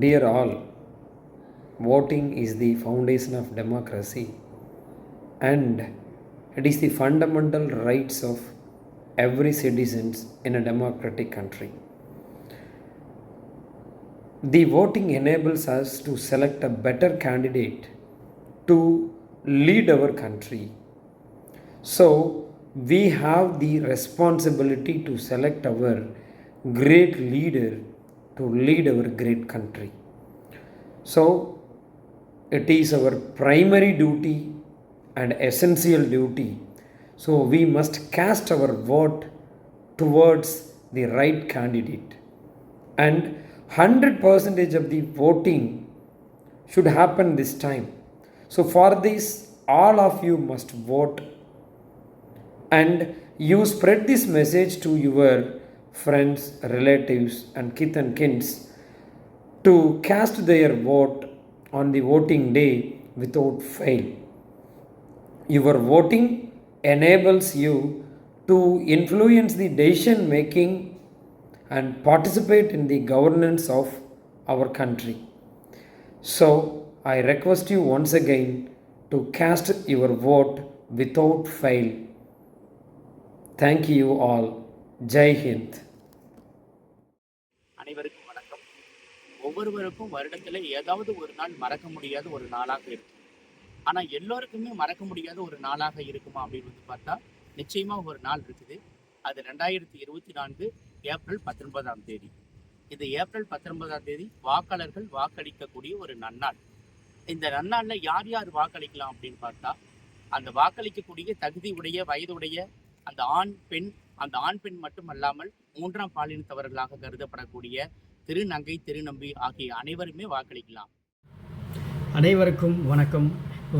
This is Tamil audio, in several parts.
Dear all, voting is the foundation of democracy and it is the fundamental rights of every citizens in a democratic country. The voting enables us to select a better candidate to lead our country. So, we have the responsibility to select our great leader to lead our great country. So, it is our primary duty and essential duty. So, we must cast our vote towards the right candidate. And 100% of the voting should happen this time. So, for this, all of you must vote and you spread this message to your friends, relatives, and kith and kins to cast their vote on the voting day without fail. Your voting enables you to influence the decision making and participate in the governance of our country. So, I request you once again to cast your vote without fail. Thank you all. Jai Hind. ஒவ்வொருவருக்கும் வருடத்துல ஏதாவது ஒரு நாள் மறக்க முடியாத ஒரு நாளாக இருக்கும். ஆனா எல்லோருக்குமே மறக்க முடியாத ஒரு நாளாக இருக்குமா அப்படின்னு வந்து பார்த்தா நிச்சயமா ஒரு நாள் இருக்குது. அது ரெண்டாயிரத்தி இருபத்தி நான்கு ஏப்ரல் பத்தொன்பதாம் தேதி. இது ஏப்ரல் பத்தொன்பதாம் தேதி வாக்காளர்கள் வாக்களிக்கக்கூடிய ஒரு நன்னாள். இந்த நன்னாள்ல யார் யார் வாக்களிக்கலாம் அப்படின்னு பார்த்தா அந்த வாக்களிக்கக்கூடிய தகுதி உடைய வயதுடைய அந்த ஆண் பெண் அந்த ஆண் பெண் மட்டும் அல்லாமல் மூன்றாம் பாலினத்தவர்களாக கருதப்படக்கூடிய திருநங்கை திருநம்பி ஆகிய அனைவருமே வாக்களிக்கலாம். அனைவருக்கும் வணக்கம்.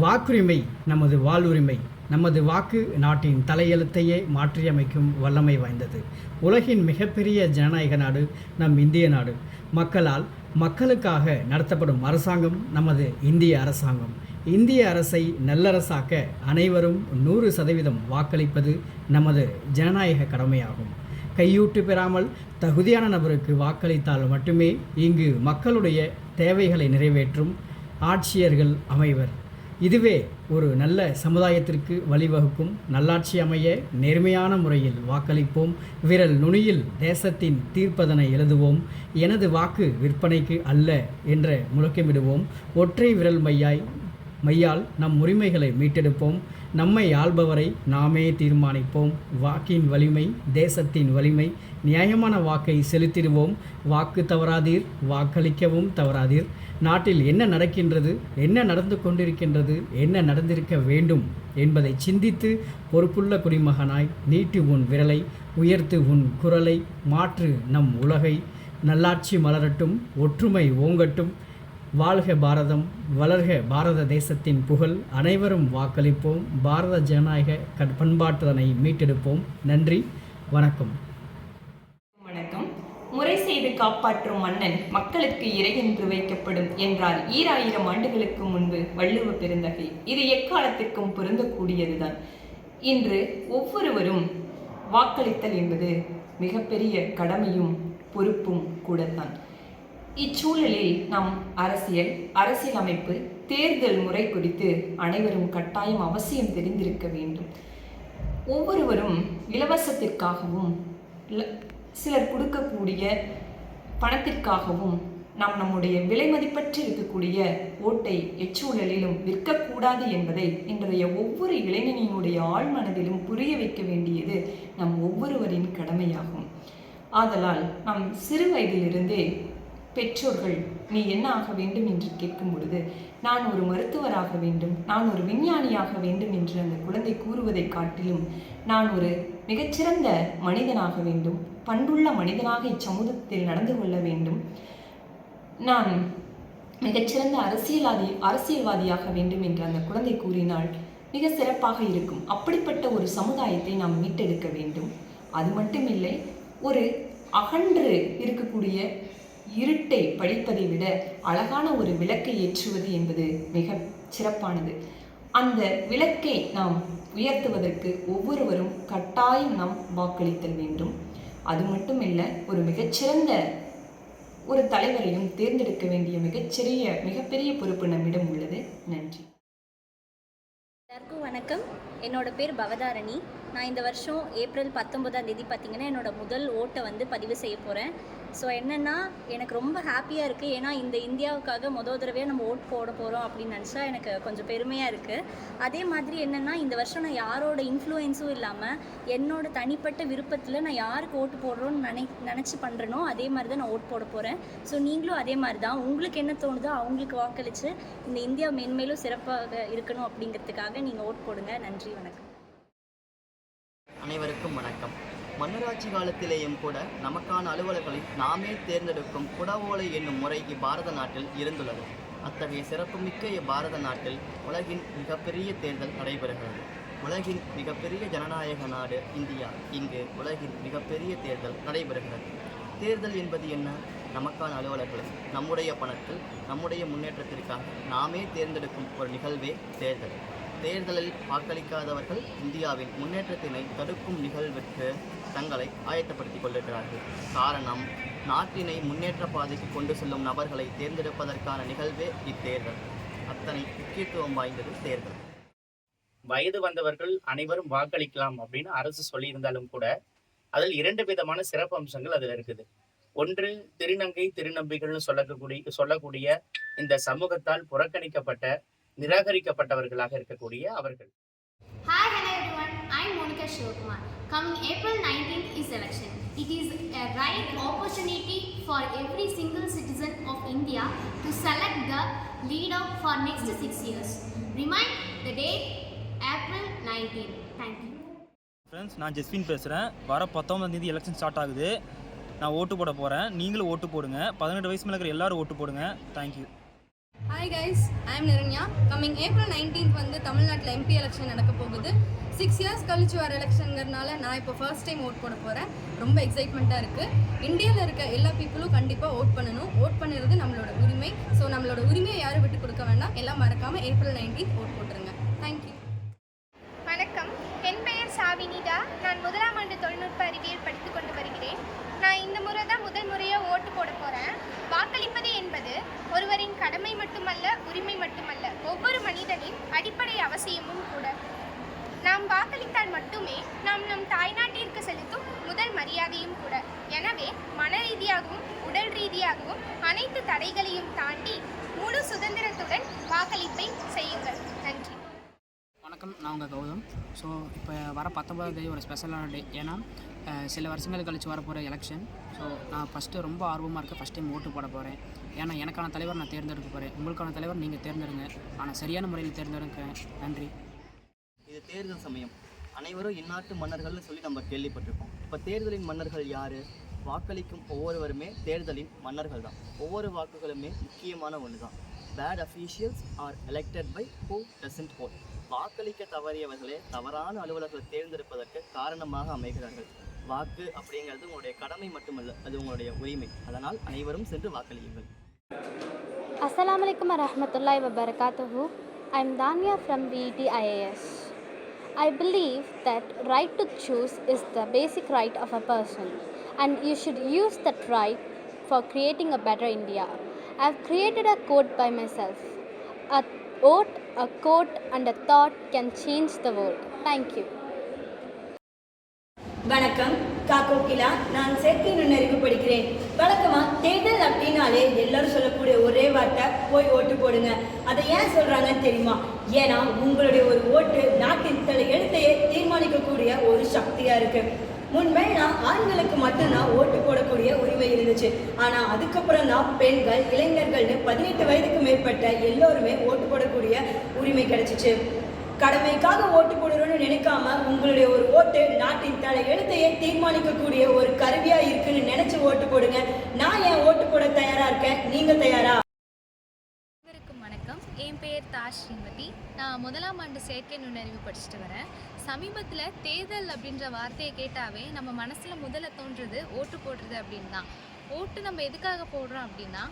வாக்குரிமை நமது வாழ்வுரிமை. நமது வாக்கு நாட்டின் தலையெழுத்தையே மாற்றியமைக்கும் வல்லமை வாய்ந்தது. உலகின் மிகப்பெரிய ஜனநாயக நாடு நம் இந்திய நாடு. மக்களால் மக்களுக்காக நடத்தப்படும் அரசாங்கம் நமது இந்திய அரசாங்கம். இந்திய அரசை நல்லரசாக்க அனைவரும் நூறு சதவீதம் வாக்களிப்பது நமது ஜனநாயக கடமையாகும். கையூட்டு பெறாமல் தகுதியான நபருக்கு வாக்களித்தால் மட்டுமே இங்கு மக்களுடைய தேவைகளை நிறைவேற்றும் ஆட்சியர்கள் அமைவர். இதுவே ஒரு நல்ல சமுதாயத்திற்கு வழிவகுக்கும் நல்லாட்சி அமைய நேர்மையான முறையில் வாக்களிப்போம். விரல் நுனியில் தேசத்தின் தீர்ப்பதனை எழுதுவோம். எனது வாக்கு விற்பனைக்கு அல்ல என்ற முழக்கமிடுவோம். ஒற்றை விரல் மையாய் மையால் நம் உரிமைகளை மீட்டெடுப்போம். நம்மை ஆள்பவரை நாமே தீர்மானிப்போம். வாக்கின் வலிமை தேசத்தின் வலிமை நியாயமான வாக்கை செலுத்திடுவோம். வாக்கு தவறாதீர் வாக்களிக்கவும் தவறாதீர். நாட்டில் என்ன நடக்கின்றது என்ன நடந்து கொண்டிருக்கின்றது என்ன நடந்திருக்க வேண்டும் என்பதை சிந்தித்து பொறுப்புள்ள குடிமகனாய் நீட்டு உன் விரலை உயர்த்து உன் குரலை மாற்று நம் உலகை. நல்லாட்சி மலரட்டும் ஒற்றுமை ஓங்கட்டும். வாழ்க பாரதம் வளர்க பாரத தேசத்தின் புகழ். அனைவரும் வாக்களிப்போம். பாரத ஜனநாயக பண்பாட்டுதனை மீட்டெடுப்போம். நன்றி வணக்கம். வணக்கம். முறை செய்து காப்பாற்றும் மன்னன் மக்களுக்கு இறை என்று வைக்கப்படும் என்றால் ஈராயிரம் ஆண்டுகளுக்கு முன்பு வள்ளுவ பெருந்தகை. இது எக்காலத்திற்கும் பொருந்தக்கூடியதுதான். இன்று ஒவ்வொருவரும் வாக்களித்தல் என்பது மிகப்பெரிய கடமையும் பொறுப்பும் கூடத்தான். இச்சூழலில் நம் அரசியல் அரசியலமைப்பு தேர்தல் முறை குறித்து அனைவரும் கட்டாயம் அவசியம் தெரிந்திருக்க வேண்டும். ஒவ்வொருவரும் இலவசத்திற்காகவும் சிலர் கொடுக்கக்கூடிய பணத்திற்காகவும் நாம் நம்முடைய விலைமதிப்பற்று இருக்கக்கூடிய ஓட்டை எச்சூழலிலும் விற்கக்கூடாது என்பதை இன்றைய ஒவ்வொரு இளைஞனினுடைய ஆழ்மனதிலும் புரிய வைக்க வேண்டியது நம் ஒவ்வொருவரின் கடமையாகும். ஆதலால் நம் சிறு வயதிலிருந்தே பெற்றோர்கள் நீ என்ன ஆக வேண்டும் என்று கேட்கும் பொழுது நான் ஒரு மருத்துவராக வேண்டும் நான் ஒரு விஞ்ஞானியாக வேண்டும் என்று அந்த குழந்தை கூறுவதை காட்டிலும் நான் ஒரு மிகச்சிறந்த மனிதனாக வேண்டும் பண்புள்ள மனிதனாக இச்சமூகத்தில் நடந்து கொள்ள வேண்டும். நான் மிகச்சிறந்த அரசியல்வாதி அரசியல்வாதியாக வேண்டும் என்று அந்த குழந்தை கூறினால் மிக சிறப்பாக இருக்கும். அப்படிப்பட்ட ஒரு சமுதாயத்தை நாம் மீட்டெடுக்க வேண்டும். அது மட்டுமில்லை ஒரு அகன்று இருக்கக்கூடிய இருட்டை படிப்பதை விட அழகான ஒரு விளக்கை ஏற்றுவது என்பது மிக சிறப்பானது. அந்த விளக்கை நாம் உயர்த்துவதற்கு ஒவ்வொருவரும் கட்டாயம் நாம் வாக்களித்தல் வேண்டும். அது மட்டுமில்லை ஒரு மிகச்சிறந்த ஒரு தலைவரையும் தேர்ந்தெடுக்க வேண்டிய மிகச்சிறிய மிகப்பெரிய பொறுப்பு நம்மிடம் உள்ளது. நன்றி. எல்லாருக்கும் வணக்கம். என்னோட பேர் பவதாரணி. நான் இந்த வருஷம் ஏப்ரல் பத்தொன்பதாம் தேதி பார்த்தீங்கன்னா என்னோட முதல் ஓட்டை வந்து பதிவு செய்ய போகிறேன் ஸோ என்னென்னா எனக்கு ரொம்ப ஹாப்பியாக இருக்குது ஏன்னா இந்த இந்தியாவுக்காக மொதல் தடவையாக நம்ம ஓட் போட போகிறோம் அப்படின்னு நினச்சா எனக்கு கொஞ்சம் பெருமையாக இருக்குது அதே மாதிரி என்னென்னா இந்த வருஷம் நான் யாரோட இன்ஃப்ளூயன்ஸும் இல்லாமல் என்னோட தனிப்பட்ட விருப்பத்தில் நான் யாருக்கு ஓட்டு போடுறோன்னு நினை நினச்சி பண்ணுறனோ அதே மாதிரி தான் நான் ஓட் போட போகிறேன் ஸோ நீங்களும் அதே மாதிரி தான். உங்களுக்கு என்ன தோணுதோ அவங்களுக்கு வாக்களித்து இந்த இந்தியா மென்மேலும் சிறப்பாக இருக்கணும் அப்படிங்கிறதுக்காக நீங்கள் ஓட் போடுங்க. நன்றி வணக்கம். அனைவருக்கும் வணக்கம். மன்னராட்சி காலத்திலேயும் கூட நமக்கான அலுவலர்களை நாமே தேர்ந்தெடுக்கும் குடவோலை என்னும் முறை இப்பாரத நாட்டில் இருந்துள்ளது. அத்தகைய சிறப்புமிக்க இப்பாரத நாட்டில் உலகின் மிகப்பெரிய தேர்தல் நடைபெறுகிறது. உலகின் மிகப்பெரிய ஜனநாயக நாடு இந்தியா. இங்கு உலகின் மிகப்பெரிய தேர்தல் நடைபெறுகிறது. தேர்தல் என்பது என்ன? நமக்கான அலுவலர்களை நம்முடைய பணத்தில் நம்முடைய முன்னேற்றத்திற்காக நாமே தேர்ந்தெடுக்கும் ஒரு நிகழ்வே தேர்தல். தேர்தலில் வாக்களிக்காதவர்கள் இந்தியாவின் முன்னேற்றத்தினை தடுக்கும் நிகழ்விற்கு தங்களை ஆயத்தப்படுத்திக் கொண்டிருக்கிறார்கள். காரணம் நாட்டினை முன்னேற்ற பாதைக்கு கொண்டு செல்லும் நபர்களை தேர்ந்தெடுப்பதற்கான நிகழ்வே இத்தேர்தல். அத்தனை முக்கியத்துவம் வாய்ந்தது தேர்தல். வயது வந்தவர்கள் அனைவரும் வாக்களிக்கலாம் அப்படின்னு அரசு சொல்லியிருந்தாலும் கூட அதில் இரண்டு விதமான சிறப்பு அம்சங்கள் அதில் இருக்குது. ஒன்று திருநங்கை திருநம்பிகள்னு சொல்லக்கூடிய சொல்லக்கூடிய இந்த சமூகத்தால் புறக்கணிக்கப்பட்ட நிராகரிக்கப்பட்டவர்களாக இருக்கக்கூடிய அவர்கள். Hi, Shivakumar. Coming April 19th is election. It is a right opportunity for every single citizen of India to select the leader for next six years. Remind the date April 19th. Thank you. Friends நான் ஜெஸ்வின் பேசுகிறேன் வர பத்தொம்பதாம் தேதி எலெக்ஷன் ஸ்டார்ட் ஆகுது நான் ஓட்டு போட போகிறேன் நீங்களும் ஓட்டு போடுங்க பதினெட்டு வயசு மேலே இருக்கிற எல்லோரும் ஓட்டு போடுங்க thank you hi guys I am Niranya coming April nineteenth வந்து தமிழ்நாட்டில் எம்பி எலெக்ஷன் நடக்க போகுது. சிக்ஸ் இயர்ஸ் கழிச்சு வர எலெக்ஷனுங்கிறனால நான் இப்போ ஃபர்ஸ்ட் டைம் ஓட் போட போகிறேன் ரொம்ப எக்ஸைட்மெண்ட்டாக இருக்குது இந்தியாவில் இருக்க எல்லா பீப்புளும் கண்டிப்பாக ஓட் பண்ணணும். ஓட் பண்ணுறது நம்மளோட உரிமை. ஸோ நம்மளோட உரிமையை யாரும் விட்டு கொடுக்க வேண்டாம். எல்லாம் மறக்காமல் ஏப்ரல் நைன்டீன்த் ஓட் போட்டுருங்க. தேங்க்யூ வணக்கம் என் பெயர் சாவினிதா நான் முதலாம் ஆண்டு தொழில்நுட்ப அறிவியல் படித்துக் கொண்டு வருகிறேன் நான் இந்த முறை தான் முதல் முறையாக ஓட்டு போட போகிறேன் வாக்களிப்பது என்பது ஒருவரின் கடமை மட்டுமல்ல உரிமை மட்டுமல்ல ஒவ்வொரு மனிதனின் அடிப்படை அவசியமும் கூட. நாம் வாக்களித்தால் மட்டுமே நாம் நம் தாய்நாட்டிற்கு செலுத்தும் முதல் மரியாதையும் கூட. எனவே மன ரீதியாகவும் உடல் ரீதியாகவும் அனைத்து தடைகளையும் தாண்டி முழு சுதந்திரத்துடன் வாக்களிப்பை செய்யுங்கள். நன்றி. வணக்கம் நான் உங்கள் கௌதம். ஸோ இப்போ வர பத்தொன்பதாம் தேதி ஒரு ஸ்பெஷலான டே ஏன்னா சில வருஷங்கள் கழிச்சு வரப்போகிற எலெக்ஷன் ஸோ நான் ஃபஸ்ட்டு ரொம்ப ஆர்வமாக இருக்கேன். ஃபஸ்ட் டைம் ஓட்டு போட போகிறேன் ஏன்னா எனக்கான தலைவர் நான் தேர்ந்தெடுக்க போகிறேன் உங்களுக்கான தலைவர் நீங்கள் தேர்ந்தெடுங்க. ஆனால் சரியான முறையில் தேர்ந்தெடுக்க நன்றி. இது தேர்தல் சமயம். அனைவரும் இந்நாட்டு மன்னர்கள்னு சொல்லி நம்ம கேள்விப்பட்டிருக்கோம். இப்போ தேர்தலின் மன்னர்கள் யார்? வாக்களிக்கும் ஒவ்வொருவருமே தேர்தலின் மன்னர்கள் தான். ஒவ்வொரு வாக்குகளுமே முக்கியமான ஒன்று தான் bad officials are elected by who doesn't whole வாக்களிக்க தவறியவர்களே தவறான அலுவலர்களை தேர்ந்தெடுப்பதற்கு காரணமாக அமைகிறார்கள். வாக்கு அப்படிங்கிறது உங்களுடைய கடமை மட்டுமல்ல அது உங்களுடைய உரிமை. அதனால் அனைவரும் சென்று வாக்களியுங்கள். Assalamu alaikum warahmatullahi wabarakatuh. I'm Dania from VET IAS. I believe that right to choose is the basic right of a person and you should use that right for creating a better India. I've created a quote by myself. A vote, a quote and a thought can change the world. Thank you. வணக்கம் காக்கோக்கிலா நான் செயற்கை நுண்ணறிவு படிக்கிறேன். வழக்கமா தேர்தல் அப்படின்னாலே எல்லாரும் சொல்லக்கூடிய ஒரே வார்த்தை போய் ஓட்டு போடுங்க. அதை ஏன் சொல்றாங்கன்னு தெரியுமா? ஏன்னா உங்களுடைய ஒரு ஓட்டு நாட்டின் தலை எழுத்தையே தீர்மானிக்கக்கூடிய ஒரு சக்தியா இருக்கு. முன்பெல்லாம் ஆண்களுக்கு மட்டும்தான் ஓட்டு போடக்கூடிய உரிமை இருந்துச்சு. ஆனா அதுக்கப்புறம் தான் பெண்கள் இளைஞர்கள்னு பதினெட்டு வயதுக்கு மேற்பட்ட எல்லோருமே ஓட்டு போடக்கூடிய உரிமை கிடைச்சிச்சு. கடமைக்காக ஓட்டு போடுறோம்னு நினைக்காம உங்களுடைய ஒரு ஓட்டு நாட்டின் தலை எழுத்தையே தீர்மானிக்கக்கூடிய ஒரு கருவியா இருக்குன்னு நினைச்சு ஓட்டு போடுங்க. நான் என் ஓட்டு போட தயாரா இருக்கேன்? நீங்க தயாரா? வணக்கம். என் பெயர் தா ஸ்ரீமதி. நான் முதலாம் ஆண்டு செயற்கை நுண்ணறிவு படிச்சுட்டு வரேன். சமீபத்தில் தேர்தல் அப்படின்ற வார்த்தையை கேட்டாவே நம்ம மனசில் முதல்ல தோன்றது ஓட்டு போடுறது அப்படின்னு தான் ஓட்டு நம்ம எதுக்காக போடுறோம் அப்படின்னா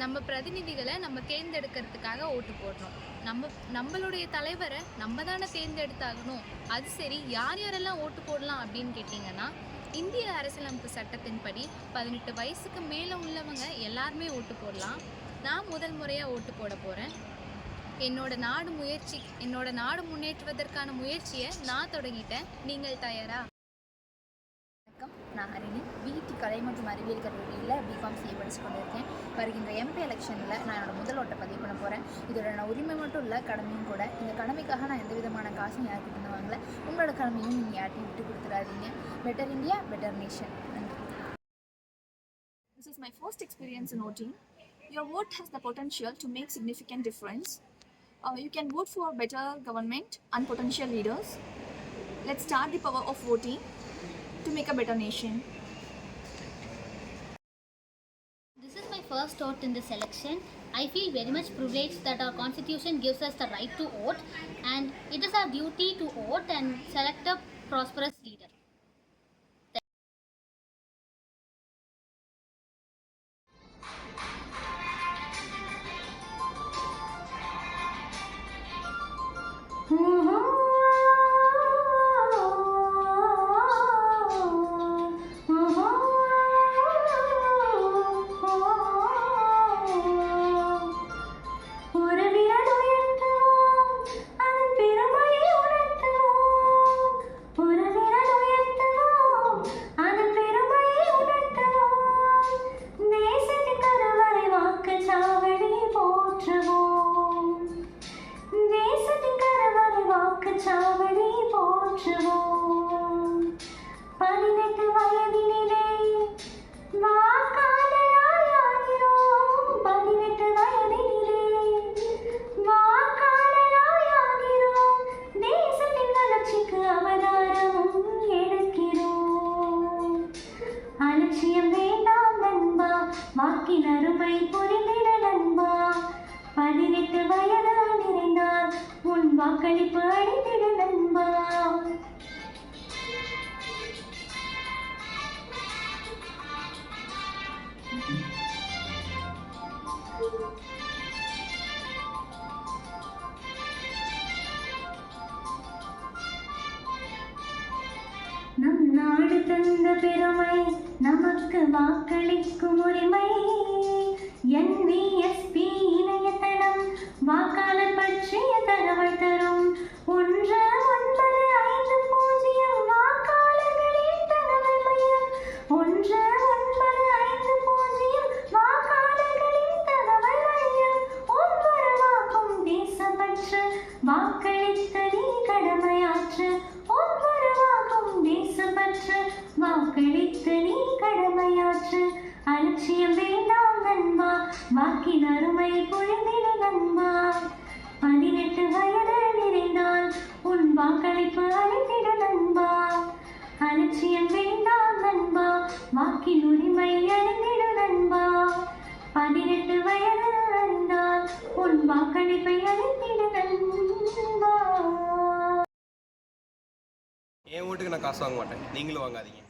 நம்ம பிரதிநிதிகளை நம்ம தேர்ந்தெடுக்கிறதுக்காக ஓட்டு போடுறோம். நம்ம நம்மளுடைய தலைவரை நம்ம தானே தேர்ந்தெடுத்தாகணும். அது சரி யார் யாரெல்லாம் ஓட்டு போடலாம் அப்படின்னு கேட்டிங்கன்னா இந்திய அரசியலமைப்பு சட்டத்தின்படி பதினெட்டு வயசுக்கு மேலே உள்ளவங்க எல்லாருமே ஓட்டு போடலாம். நான் முதல் முறையாக ஓட்டு போட போகிறேன் என்னோட நாடு முயற்சி என்னோட நாடு முன்னேற்றுவதற்கான முயற்சியை நான் தொடங்கிட்டேன். நீங்கள் தயாரா? வணக்கம் நான் ஹரிணி. கலை மற்றும் அறிவியல் கல்லூரியில் பிகாம் சிஏ படிச்சு கொண்டிருக்கேன் வருகின்ற எம்பி எலெக்ஷனில் நான் என்னோட முதல் ஓட்டை பதிவு பண்ண போகிறேன் இதோட நான் உரிமை மட்டும் இல்லை கடமையும் கூட இந்த கடமைக்காக நான் எந்த விதமான காசும் யார்கிட்ட இருந்து வாங்கல உங்களோட கடமையும் நீங்கள் யார்ட்டையும் விட்டு கொடுத்துடாதீங்க பெட்டர் இந்தியா பெட்டர் நேஷன் நன்றி This is my first experience in voting. Your vote has the potential to make significant difference. Uh, you can vote for better government and potential leaders. Let's start the power of voting to make a better nation. First vote in this election. I feel very much privileged that our constitution gives us the right to vote and it is our duty to vote and select a prosperous leader. வாக்களிப்பு அளித்திட நண்பா நம் நாடு தந்த பெருமை நமக்கு வாக்களிக்கும் உரிமை. என் இணையதளம் வாக்காளர் பற்றிய தகவல் தரும். பன்னிரண்டு வயது வந்தால் உன் வாக்களிப்பை அளித்திட என் வீட்டுக்கு நான் காசு வாங்க மாட்டேன். நீங்களும் வாங்காதீங்க.